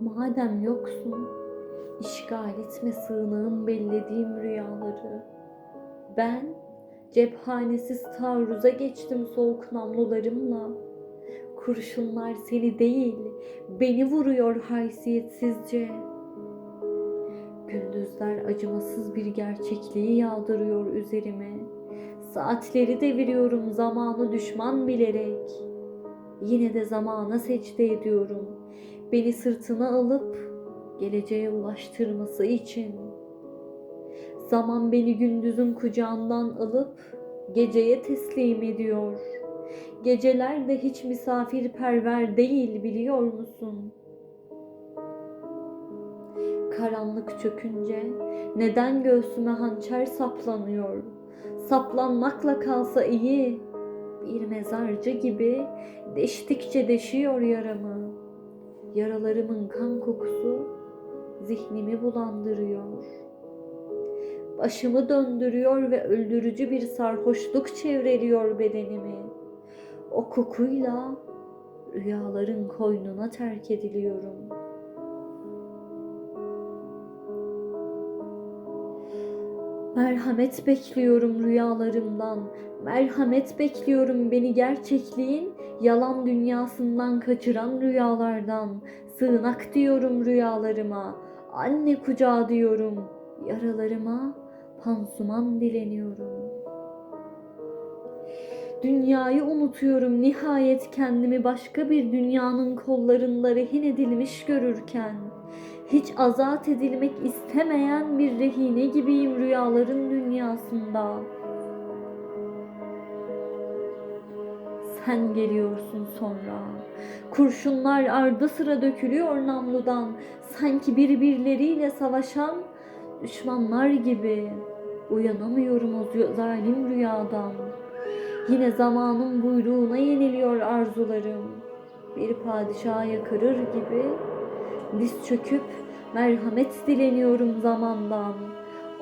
Madem yoksun, işgal etme sığınağın bellediğim rüyaları. Ben cephanesiz taarruza geçtim soğuk namlularımla. Kurşunlar seni değil, beni vuruyor haysiyetsizce. Gündüzler acımasız bir gerçekliği yağdırıyor üzerime. Saatleri deviriyorum zamanı düşman bilerek. Yine de zamana secde ediyorum. Beni sırtına alıp geleceğe ulaştırması için. Zaman beni gündüzün kucağından alıp geceye teslim ediyor. Geceler de hiç misafirperver değil biliyor musun? Karanlık çökünce neden göğsüme hançer saplanıyor? Saplanmakla kalsa iyi. Bir mezarcı gibi deştikçe deşiyor yaramı. Yaralarımın kan kokusu zihnimi bulandırıyor. Başımı döndürüyor ve öldürücü bir sarhoşluk çevreliyor bedenimi. O kokuyla rüyaların koynuna terk ediliyorum. Merhamet bekliyorum rüyalarımdan. Merhamet bekliyorum beni gerçekliğin yalan dünyasından kaçıran rüyalardan. Sığınak diyorum rüyalarıma. Anne kucağı diyorum. Yaralarıma pansuman dileniyorum. Dünyayı unutuyorum nihayet kendimi başka bir dünyanın kollarında rehin edilmiş görürken. Hiç azat edilmek istemeyen bir rehine gibiyim rüyaların dünyasında. Sen geliyorsun sonra. Kurşunlar ardı sıra dökülüyor namludan. Sanki birbirleriyle savaşan düşmanlar gibi. Uyanamıyorum o zalim rüyadan. Yine zamanın buyruğuna yeniliyor arzularım. Bir padişaha yakarır gibi diz çöküp merhamet dileniyorum zamandan.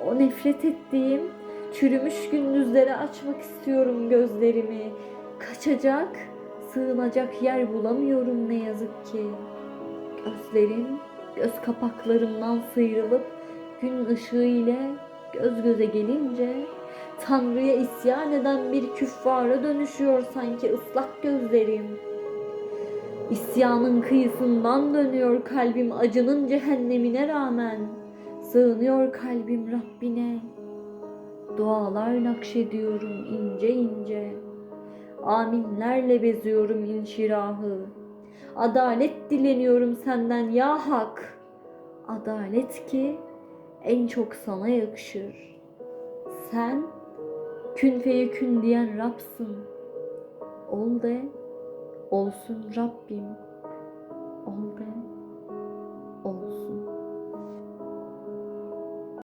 O nefret ettiğim çürümüş gündüzlere açmak istiyorum gözlerimi. Kaçacak, sığınacak yer bulamıyorum ne yazık ki. Gözlerim göz kapaklarımdan sıyrılıp gün ışığı ile göz göze gelince Tanrı'ya isyan eden bir küffara dönüşüyor sanki ıslak gözlerim. İsyanın kıyısından dönüyor kalbim acının cehennemine rağmen. Sığınıyor kalbim Rabbine. Dualar nakşediyorum ince ince. Aminlerle beziyorum inşirahı. Adalet dileniyorum senden ya hak. Adalet ki en çok sana yakışır. Sen kün feyekün diyen Rab'sın. Ol de olsun Rabbim. Ol de olsun.